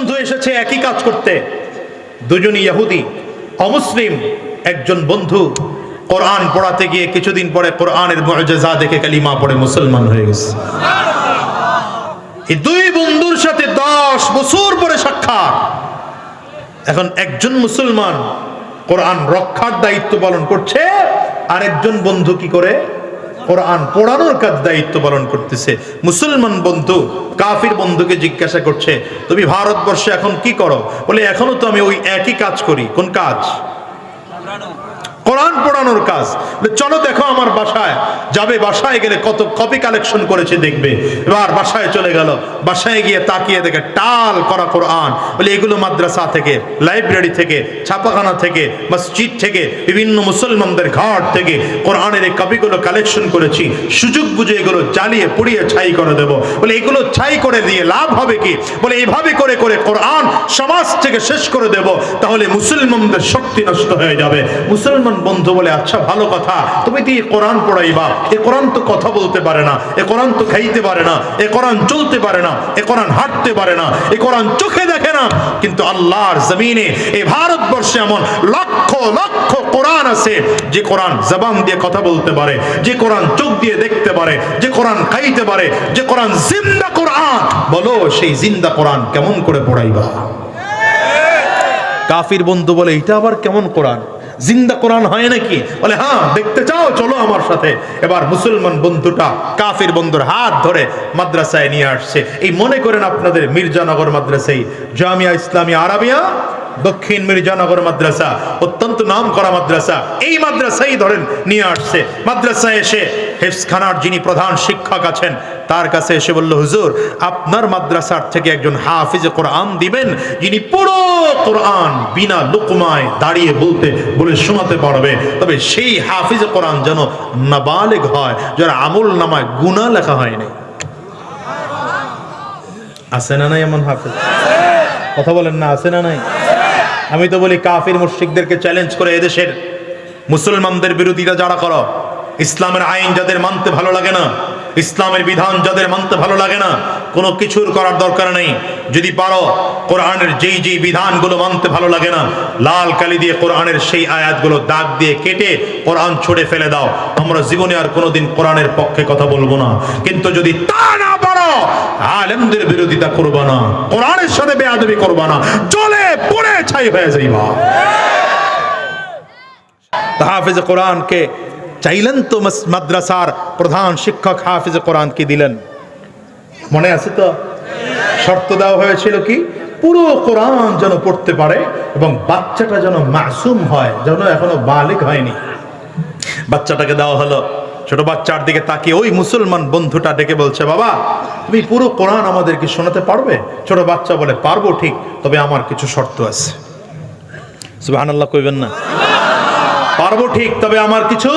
বন্ধু এসেছে একই কাজ করতে। দুজন ইহুদি, অমুসলিম, একজন বন্ধু। কোরআন পড়াতে গিয়ে কিছুদিন পরে কোরআনের মুআজিজা দেখে কালিমা পড়ে মুসলমান হয়ে গেছে। এই দুই বন্ধুর সাথে দশ বছর পরে সাক্ষাৎ। এখন একজন মুসলমান কোরআন রক্ষার দায়িত্ব পালন করছে, আরেকজন বন্ধু কি করে? কোরআন পড়ানোর কাজ দায়িত্ব পালন করতেছে। মুসলমান বন্ধু, কাফির বন্ধুকে জিজ্ঞাসা করছে, তুমি ভারতবর্ষে এখন কি করো? বলে, এখনও তো আমি ওই একই কাজ করি। কোন কাজ? কোরআন পড়ানোর কাজ। চলো দেখো আমার বাসায়। যাবে বাসায় গেলে কত কপি কালেকশন করেছে দেখবে। এবার বাসায় চলে গেল। বাসায় গিয়ে তাকিয়ে দেখে টাল করা কোরআন। বলে, এগুলো মাদ্রাসা থেকে, লাইব্রেরি থেকে, ছাপাখানা থেকে, মসজিদ থেকে, বিভিন্ন মুসলমানদের ঘাট থেকে কোরআনের এই কপিগুলো কালেকশন করেছি। সুযোগ বুঝে এগুলো জ্বালিয়ে, পুড়িয়ে ছাই করে দেব। বলে, এগুলো ছাই করে দিয়ে লাভ হবে কি? বলে এইভাবে করে করে কোরআন সমাজ থেকে শেষ করে দেব। তাহলে মুসলমানদের শক্তি নষ্ট হয়ে যাবে। মুসলমান বন্ধু বলে আচ্ছা ভালো কথা। তুমি তো কোরআন পড়াইবা। এ কোরআন তো কথা বলতে পারে না। এ কোরআন তো খাইতে পারে না। এ কোরআন চলতে পারে না। এ কোরআন হাঁটতে পারে না। এ কোরআন চোখে দেখে না। কিন্তু আল্লাহর জমিনে এই ভারতবর্ষে এমন লক্ষ লক্ষ কোরআন আছে, যে কোরআন জবান দিয়ে কথা বলতে পারে, যে কোরআন চোখ দিয়ে দেখতে পারে, যে কোরআন খাইতে পারে, যে কোরআন জিন্দা কোরআন। বলো, সেই জিন্দা কোরআন কেমন করে পড়াইবা? কাফির বন্ধু বলে, এটা আবার কেমন কোরআন? জিন্দা কোরআন হয় নাকি? বলে হ্যাঁ দেখতে চাও, চলো আমার সাথে। এবার মুসলমান বন্ধুটা, কাফির বন্ধুর হাত ধরে মাদ্রাসায় নিয়ে আসছে। এই মনে করেন আপনাদের মির্জানগর মাদ্রাসায় জামিয়া ইসলামী আরাবিয়া দক্ষিণ মির্জানগর মাদ্রাসা, অত্যন্ত নাম করা মাদ্রাসা। এই মাদ্রাসাই ধরেন নিয়ে আসছে। মাদ্রাসায় এসে হেফসখানার যিনি প্রধান শিক্ষক আছেন, তার কাছে এসে বলল, হুজুর, আপনার মাদ্রাসার থেকে একজন হাফিজ কোরআন দিবেন, যিনি পুরো কোরআন বিনা লুকমায় দাঁড়িয়ে বলতে, বলে শোনাতে পারবে। তবে সেই হাফিজ কোরআন যেন নাবালেগ হয়, যার আমল নামায় গুণা লেখা হয়নি। আছে না নাই এমন হাফিজ? কথা বলেন না, আছে না নাই? আমি তো বলি কাফির মুশরিকদেরকে চ্যালেঞ্জ করে এদেশের মুসলমানদের বিরোধীরা যারা করো, ইসলামের আইন যাদের মানতে ভালো লাগে না, ইসলামের বিধান যাদের মানতে ভালো লাগে না, কোনো কিছুর করার দরকার নেই। যদি পারো, কোরআনের যেই যেই বিধানগুলো মানতে ভালো লাগে না, লাল কালি দিয়ে কোরআনের সেই আয়াতগুলো দাগ দিয়ে কেটে কোরআন ছড়ে ফেলে দাও। আমরা জীবনে আর কোনোদিন কোরআনের পক্ষে কথা বলব না। কিন্তু যদি তা না আলেমদের বিরোধিতা করবা না, কোরআনের সাথে বেয়াদবি করবা না জলে পড়ে ছাই হয়ে যাইবা হাফিজ কোরআনকে চাইলেন তো মাদ্রাসার প্রধান শিক্ষক হাফিজ কোরআনকে দিলেন। মনে আছে তো? শর্ত দেওয়া হয়েছিল কি? পুরো কোরআন যেন পড়তে পারে এবং বাচ্চাটা যেন মাসুম হয়, যেন এখনও বালিক হয়নি। বাচ্চাটাকে দেওয়া হলো ছোট বাচ্চার দিকে তাকিয়ে ওই মুসলমান বন্ধুটা ডেকে বলছে বাবা তুমি পুরো কোরআন আমাদেরকে শোনাতে পারবে? ছোট বাচ্চা বলে পারব ঠিক তবে আমার কিছু শর্ত আছে। সুবহানাল্লাহ কইবেন না। পারব ঠিক তবে আমার কিছু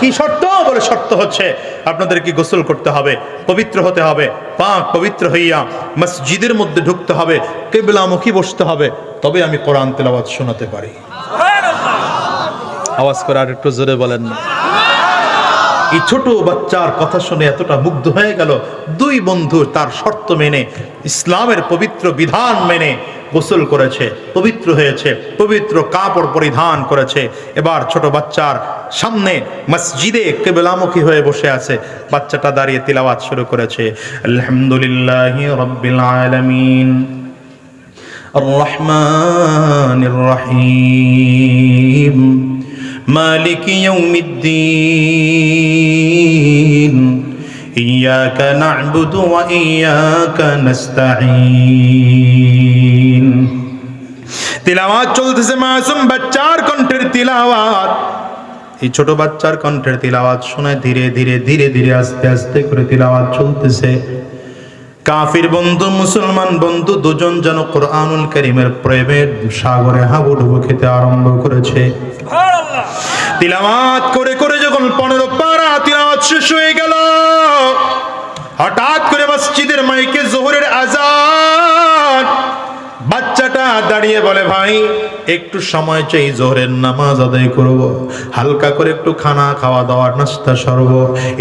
কি শর্ত? বলে শর্ত হচ্ছে আপনাদেরকে গোসল করতে হবে পবিত্র হতে হবে পাক পবিত্র হইয়া মসজিদের মধ্যে ঢুকতে হবে কেবলামুখী বসতে হবে তবে আমি কোরআন তেলাওয়াত শোনাতে পারি। আওয়াজ করে আর একটু জোরে বলেন না। এই ছোট বাচ্চার কথা শুনে এতটা মুগ্ধ হয়ে গেল দুই বন্ধু তার শর্ত মেনে ইসলামের পবিত্র বিধান মেনে গোসল করেছে পবিত্র হয়েছে পবিত্র কাপড় পরিধান করেছে এবার ছোট বাচ্চার সামনে মসজিদে কেবলামুখী হয়ে বসে আছে বাচ্চাটা দাঁড়িয়ে তিলাওয়াত শুরু করেছে আলহামদুলিল্লাহ রব্বিল আলামিন الرحمن الرحيم مالك يوم الدين إياك نعبد وإياك نستعين তিলাওয়াত চলতেছে মাসুম বাচ্চার কণ্ঠের তিলাওয়াত এই ছোট বাচ্চার কণ্ঠের তিলাওয়াত শোনায় ধীরে ধীরে ধীরে ধীরে আস্তে আস্তে করে তিলাওয়াত চলতেছে কাফির বন্ধু মুসলমান বন্ধু দুজন যেন কোরআনুল করিমের প্রেমের সাগরে হাবুডুবু খেতে আরম্ভ করেছে। তিলামাত করে করে যখন পনেরো পারা তিলামাত শেষ হয়ে গেল হঠাৎ করে মসজিদের মাইকে জোহরের বাচ্চাটা দাঁড়িয়ে বলে, ভাই, একটু সময় চাই জোহরের নামাজ আদায় করব, হালকা করে একটু খানা খাওয়া দাওয়া নাস্তা সরব।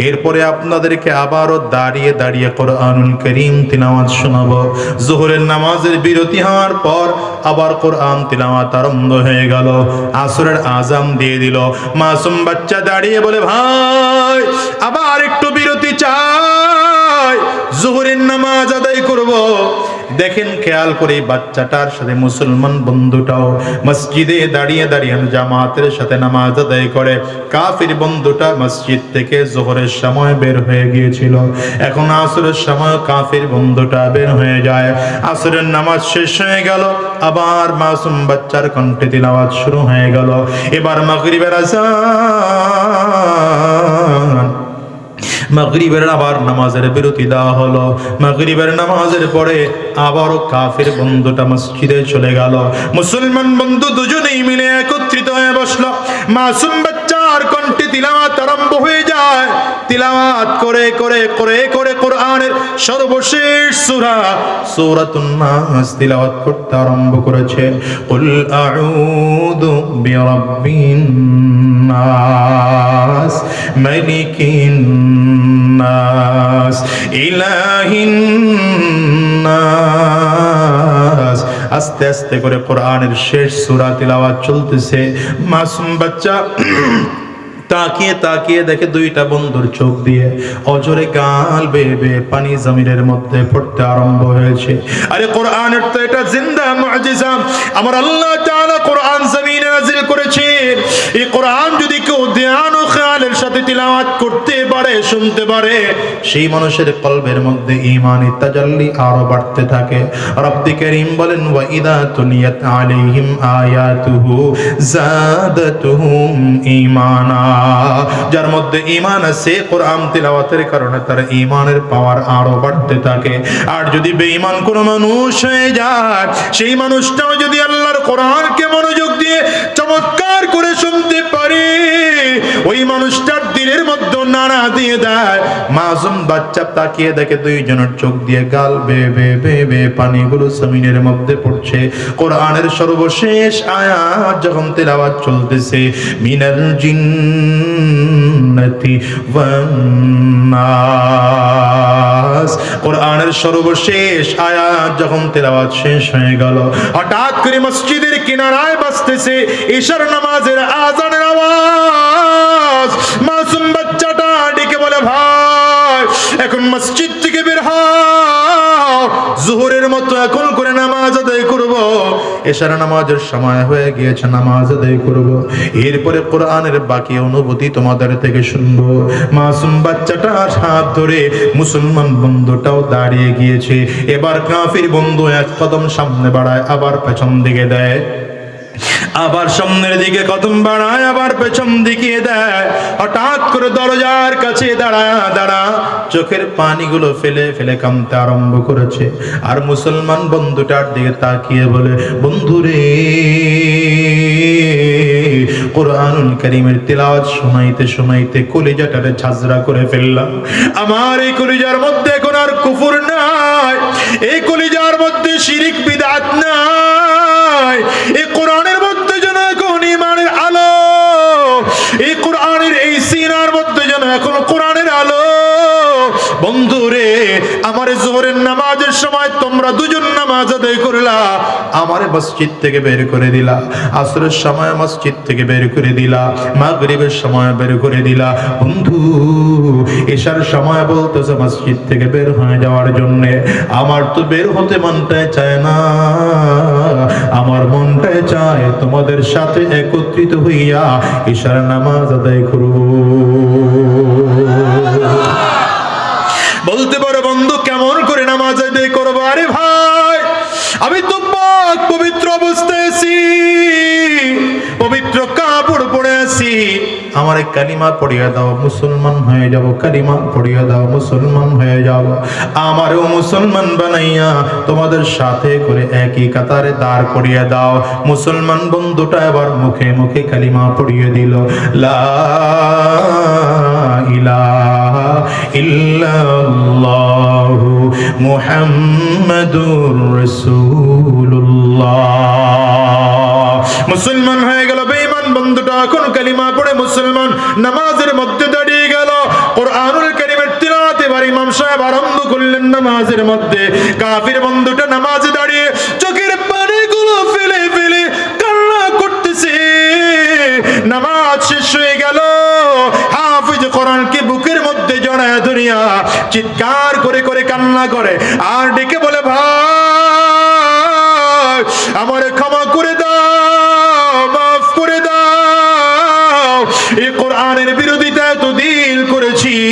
এরপরে আপনাদেরকে আবারও দাঁড়িয়ে দাঁড়িয়ে কোরআনুল করিম তিলাওয়াত শোনাবো। জোহরের নামাজের বিরতি হওয়ার পর আবার কোরআন তিলাওয়াত আরম্ভ হয়ে গেল। আসরের আজাম দিয়ে দিল। মাসুম বাচ্চা দাঁড়িয়ে বলে, ভাই, আবার একটু দেখেন, খেয়াল করে বাচ্চাটার সাথে মুসলমান বন্ধুটাও মসজিদে দাঁড়িয়ে দাঁড়িয়ে জামাতের সাথে নামাজ আদায় করে। কাফির বন্ধুটা মসজিদ থেকে জোহরের সময় বের হয়ে গিয়েছিল। এখন আসরের সময় কাফির বন্ধুটা বের হয়ে যায়। আসরের নামাজ শেষ হয়ে গেল, আবার মাসুম বাচ্চার কণ্ঠে তিলাওয়াত শুরু হয়ে গেল। এবার মাগরিবের আজান। মাগরিবের আবার নামাজের বিরতি দেওয়া হলো। মাগরিবের নামাজের পরে আবারও কাফের বন্ধুটা মসজিদে চলে গেল। মুসলমান বন্ধু দুজনেই মিলে একত্রিত হয়ে বসল। মাসুম বাচ্চার কণ্ঠে তিলাওয়াত আরম্ভ হয়ে যায়। তিলাওয়াত করে করে করে করে কোরআনের সর্বশেষ সূরা সূরাতুন নাস তিলাওয়াত করতে আরম্ভ করেছে। কুল আউযু বিরাব্বিন নাস, মালিকিন নাস, ইলাহিন নাস। আস্তে আস্তে করে কোরআনের শেষ সূরা তিলাওয়াত চলতেছে। মাসুম বাচ্চা তাকিয়ে তাকিয়ে দেখে দুইটা বন্ধুর চোখ দিয়ে অজরে গাল বেয়ে পানি জমিনের মধ্যে পড়তে আরম্ভ হয়েছে। আরে কোরআনের তো এটা জিন্দা মুআজিজা আমার আল্লাহ তাআলা কোরআন জমিনে নাজিল করেছে এই কোরআন যদি কেউ ধ্যান সাথে তিলাওয়াত করতে পারে, শুনতে পারে। সেই মানুষের কলবের মধ্যে ঈমানি তাজাল্লি আরও বাড়তে থাকে। রব্বি করিম বলেন ওয়া ইদা তুলিয়াত আলাইহিম আয়াতুহু জাদাতুহুম ঈমানা। যার মধ্যে ঈমান আছে, কোরআন তিলাওয়াতের কারণে তার ঈমানের পাওয়ার আরও বাড়তে থাকে। আর যদি বেঈমান কোনো মানুষ হয়ে যায়, সেই মানুষটাও যদি আল্লাহর কোরআনকে মনোযোগ দিয়ে চমৎকার করে শুনতে পারে, ওই মানুষটার দিলের মধ্যে নাড়া দিয়ে দেয়। মাসুম বাচ্চা তাকিয়ে দেখে দুইজনের চোখ দিয়ে গাল বে বে বে বে পানিগুলো জমিনের মধ্যে পড়ছে। কোরআনের সর্বশেষ আয়াত যখন তেলাওয়াত চলতেছে, মিনাল জিন্নাতি ওয়ান নাস। কোরআনের সর্বশেষ আয়াত যখন তেলাওয়াত শেষ হয়ে গেল, হঠাৎ করে মসজিদের কিনারায় বাজতেছে, ঈশার নামাজের আজানের আওয়াজ। মাসুম বাচ্চাটা ডেকে বলে, ভাই, এখন মসজিদ থেকে বের জোহরের মতো এখন করে নামাজ আদায় করব। এশার নামাজের সময় হয়ে গিয়েছে, নামাজ আদায় করব। এরপরে কোরআনের বাকি অনুভূতি তোমাদের থেকে শুনব। মাসুম বাচ্চাটার হাত ধরে মুসলমান বন্ধুটাও দাঁড়িয়ে গিয়েছে। এবার কাফির বন্ধু এক কদম সামনে বাড়ায়, আবার পেছন দিকে দেয়। আবার সামনের দিকে কদম বাড়ায়, আবার পেছন দিকে দেয়। হঠাৎ করে দরজার কাছে দাঁড়া দাঁড়া। চোখের পানিগুলো ফেলে ফেলে কামতে আরম্ভ করেছে। আর মুসলমান বন্ধুটার দিকে তাকিয়ে বলে, বন্ধুরে, কোরআনুল করিমের তিলাওয়াত শোনাইতে শোনাইতে কলিজাটারে ঝাঁঝরা করে ফেললাম। আমার এই কলিজার মধ্যে এখন আর কুফুর নাই। এই কলিজার মধ্যে শিরিক, বিদাত নাই। তোমরা দুজন নামাজ আদায় করলা, আমার মসজিদ থেকে বের করে দিলা, আসরের সময় মসজিদ থেকে বের করে দিলা, মাগরিবের সময় বের করে দিলা। বন্ধু, এশার সময় বলতেছে মসজিদ থেকে বের হয়ে যাওয়ার জন্য, আমার তো বের হতে মনটাই চায় না, আমার মনটাই চায় তোমাদের সাথে একত্রিত হইয়া ঈশার নামাজ আদায় করব বলতে পারো বন্ধু কেমন করে নামাজ আদায় করব আরে ভাই আমি তো পবিত্র অবস্থায় আমার কালিমা পড়িয়ে দাও, মুসলমান হয়ে যাব কালিমা পড়িয়ে দাও, মুসলমান হয়ে যাব আমারও মুসলমান বানাইয়া তোমাদের সাথে করে একই কাতারে দাঁড় করিয়ে দাও। মুসলমান বন্ধুটা এবার মুখে মুখে কালিমা পড়িয়ে দিল, লা মুসলমান হয়ে গেল বেঈমান বন্ধুটা এখন কালিমা পড়ে মুসলমান নামাজের মধ্যে দাঁড়িয়ে গেল। কোরআনুল কারীমের তিলাওয়াত এবার ইমাম সাহেব আরম্ভ করলেন নামাজের মধ্যে। কাফির বন্ধুটা নামাজে দাঁড়িয়ে চোখের পানিগুলো ফেলে ফেলে কান্না করতেছে। নামাজ শেষ হয়ে গেল। হাফিজ কোরআনকে বুকের মধ্যে জড়ায় ধরিয়া চিৎকার করে করে কান্না করে। আর ডেকে বলে, ভাই, আমার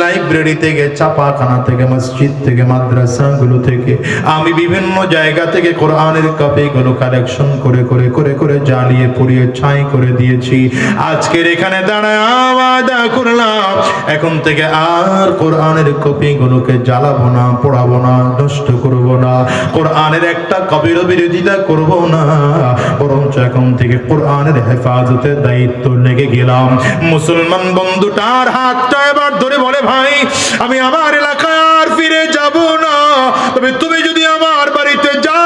লাইব্রেরি থেকে চাপাখানা থেকে, মসজিদ থেকে মাদ্রাসা গুলো থেকে, আমি বিভিন্ন জায়গা থেকে কোরআনের কপি গুলো কালেকশন করে করে করে করে জ্বালিয়ে পুড়িয়ে ছাই করে দিয়েছি। আজকের এখানে দাঁড়ায় করলাম, এখন থেকে আর কোরআনের কপি গুলোকে জ্বালাবো না, পোড়াবো না, নষ্ট করব না। কোরআনের একটা কবির বিরোধিতা করব না, বরঞ্চ এখন থেকে কোরআনের হেফাজতের দায়িত্ব লেগে গেলাম। মুসলমান বন্ধুটার হাতটা এবার ধরে বলে, ভাই, আমি আমার এলাকায় আর ফিরে যাব না। তবে তুমি যদি আমার বাড়িতে যাও,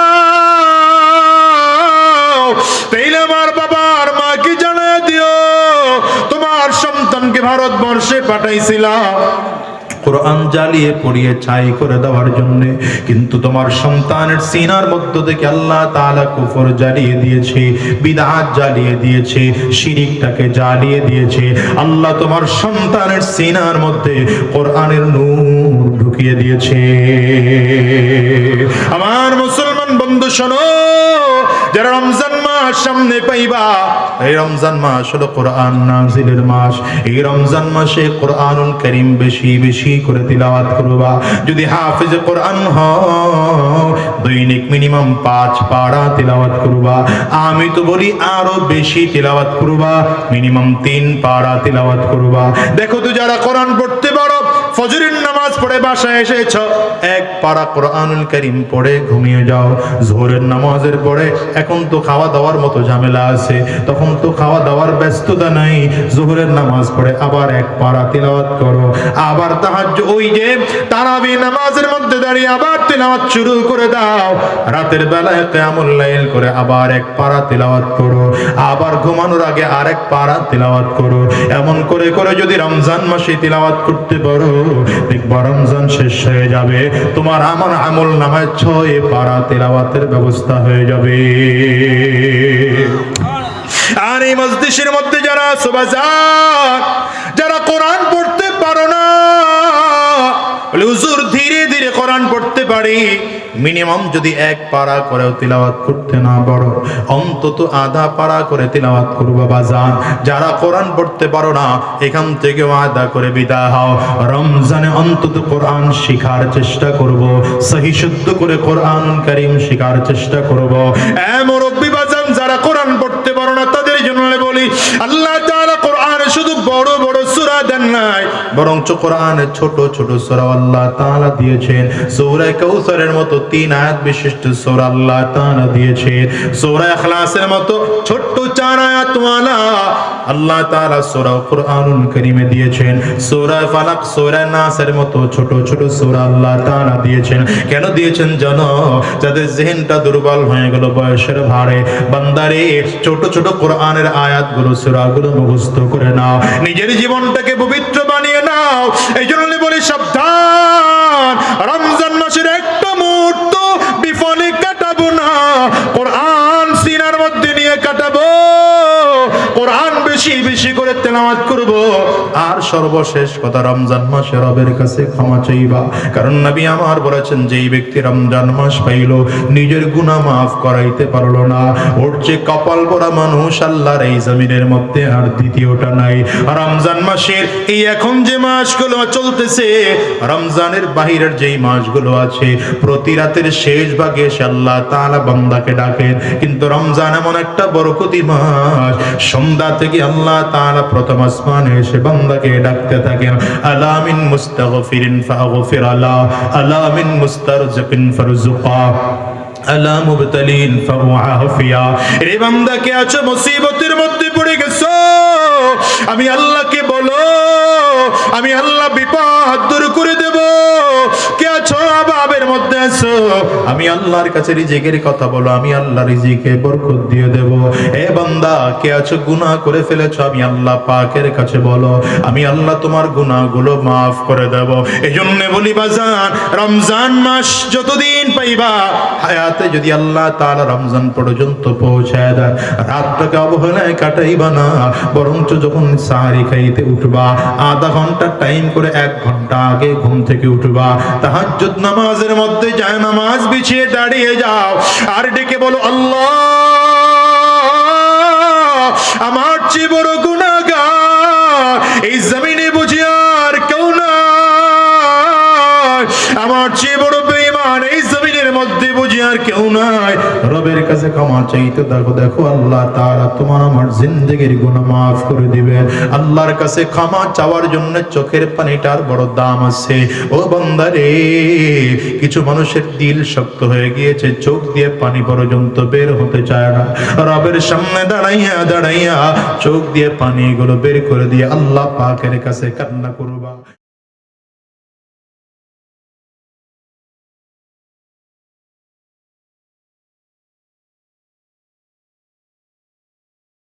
তাইলে আমার বাবার মা কি জানায় দিও। তোমার সন্তানকে ভারতবর্ষে পাঠাইছিলাম। কোরআন জ্বালিয়ে পড়িয়ে ছাই করে দেওয়ার জন্য, কিন্তু তোমার সন্তানের সিনার মধ্য থেকে আল্লাহ তাআলা কুফর জ্বালিয়ে দিয়েছে বিদআত জ্বালিয়ে দিয়েছে, শিরিকটাকে জ্বালিয়ে দিয়েছে। আল্লাহ তোমার সন্তানের সিনার মধ্যে কোরআনের নূর ঢুকিয়ে দিয়েছে। আমার মুসলমান বন্ধু শোনো, যারা রমজান মাস সামনে পাইবা। এই রমজান মাস হলো কোরআন নাজিলের মাস। এই রমজান মাসে কোরআনুল করিম বেশি বেশি করে তিলাওয়াত করবা। যদি হাফিজ কোরআন হও, দৈনিক মিনিমাম পাঁচ পারা তিলাওয়াত করবা। আমি তো বলি আরও বেশি তিলাওয়াত করবা, মিনিমাম তিন পারা তিলাওয়াত করবা। দেখো তো যারা কোরআন পড়তে পারো, ফজরের নামাজ পড়ে বাসায় এসেছ। এক পারা কোরআনুল করিম পড়ে ঘুমিয়ে যাও। জোহরের নামাজের পরে এখন তো খাওয়া দাওয়ার মতো ঝামেলা আছে। তখন তো খাওয়া দাওয়ার ব্যস্ততা নাই। জোহরের নামাজ পড়ে আবার এক পারা তিলাওয়াত করো। আবার তাহাজ ওই যে তারাবি নামাজের মধ্যে দাঁড়িয়ে আবার তিলাওয়াত শুরু করে দাও। রাতের বেলায় কিয়ামুল লাইল করে আবার এক পাড়া তিলাওয়াত করো। আবার ঘুমানোর আগে আরেক পাড়া তিলাওয়াত করো। এমন করে করে যদি রমজান মাসে তিলাওয়াত করতে পারো, দেখবা রমজান শেষ হয়ে যাবে, তোমার আমার আমল নামায় ছয় পাড়া তিলাওয়াতের ব্যবস্থা হয়ে যাবে। আর এই মসজিদের মধ্যে যারা সুবাজার যারা কোরআন পড়তে পারো কোরআন পড়তে পারি। মিনিমাম যদি এক পারা করেও তিলাওয়াত করতে না পারো, অন্তত আধা পারা করে তিলাওয়াত করব বাজান যারা কোরআন পড়তে পারো না, এখান থেকে আদা করে বিদায় হও। রমজানে অন্তত কোরআন শিখার চেষ্টা করব। সহি শুদ্ধ করে কোরআন করিম শিখার চেষ্টা করব। এ মুরব্বি বাজান, যারা কোরআন পড়তে পারো না, তাদের জন্য বলি, আল্লাহ তাআলা কোরআনে শুধু বড় বড় সূরা দেন নাই বরঞ্চ কোরআনে ছোট ছোট সোরা আল্লাহ তাআলা দিয়েছেন। সূরা কাউসারের মতো তিন আয়াত বিশিষ্ট সোরা আল্লাহ তাআলা দিয়েছেন। সূরা ইখলাসের মতো ছোট্ট চার আয়াত ওয়ালা আল্লাহ তাআলা সূরা কোরআনুল কারীমে দিয়েছেন, সূরা ফালাক, সূরা নাসের মতো ছোট ছোট সূরা আল্লাহ তাআলা দিয়েছেন। কেন দিয়েছেন জানো? যাদের জেহেনটা দুর্বল হয়ে গেল বয়সের ভারে বান্দারে, ছোট ছোট কোরআনের আয়াতগুলো, সূরাগুলো মুখস্থ করে নাও। নিজের জীবনটাকে পবিত্র বানিয়ে নাও। এই জন্য বলি সাবধান। রমজান বেশি বেশি করে তেলাওয়াত করব। আর সর্বশেষ কথা, রমজান মাসে রবের কাছে ক্ষমা চাইবা। কারণ নবী আমার বলেছেন, যেই ব্যক্তি রমজান মাস পাইলো, নিজের গুনাহ মাফ করাইতে পারল না। ওর যে কপাল পরা মানুষ আল্লাহর এই জমিনের মধ্যে আর দ্বিতীয়টা নাই। রমজান মাসের এই এখন যে মাসগুলো চলতেছে, রমজানের বাহিরের যেই মাসগুলো আছে, প্রতি রাতের শেষ ভাগে আল্লাহ তাআলা বান্দাকে ডাকেন। কিন্তু রমজান এমন একটা বরকতি মাস। সন্ধ্যা থেকে আল্লাহ তাআলা প্রথম আসমানে এসে বান্দাকে ডাকতে থাকেন, আলামিন মুস্তাগফিরিন ফাগফির আলা আলামিন মুস্তারজিকিন ফারজুকা আলা মুবতালিন ফাউআফিয়া। রে বান্দা, কে আছো? মুসিবতের মধ্যে পড়ে গেছো? আমি আল্লাহকে বলো, আমি আল্লাহ বিপদ দূর করে আছো? আমি আল্লাহর কাছে রিজিকের কথা বলো, আমি আল্লাহ রিজিকে বরকত দিয়ে দেব। এ বান্দা, কে আছো? গুনাহ করে ফেলেছো? আমি আল্লাহ পাকের কাছে বলো, আমি আল্লাহ তোমার গুনাহগুলো মাফ করে দেব। এজন্য বলি, বাজান, রমজান মাস যতদিন পাইবা, হায়াতে যদি আল্লাহ তাআলা রমজান পর্যন্ত পৌঁছায় দেয় রাতটাকে অবহেলায় কাটাইবা না, বরঞ্চ যখন সাহারি খাইতে উঠবা, আধা ঘণ্টা টাইম করে এক ঘণ্টা আগে ঘুম থেকে উঠবা, তাহাজ্জুদ নামাজের মধ্যে নামাজ বিছিয়ে দাঁড়িয়ে যাও। আর ডেকে বলো, আল্লাহ, আমার চেয়ে বড় গুণাগার এই জমিনে বুঝি আর কেউ না আমার চেয়ে বড় মধ্যে বুঝি আর কেউ নাই। রবের কাছে ক্ষমা চাইতে দেখো দেখো আল্লাহ তাআলা তোমার আমার জিন্দেগির মাফ করে আল্লাহর কাছে ক্ষমা চাওয়ার জন্য চোখের পানিটার বড় দাম আছে। ও বান্দারে, কিছু মানুষের দিল শক্ত হয়ে গিয়েছে। চোখ দিয়ে পানি পর্যন্ত বের হতে চায় না। রবের সামনে দাঁড়াইয়া দাঁড়াইয়া চোখ দিয়ে পানিগুলো বের করে দিয়ে আল্লাহ পাকের কাছে কান্না করবা।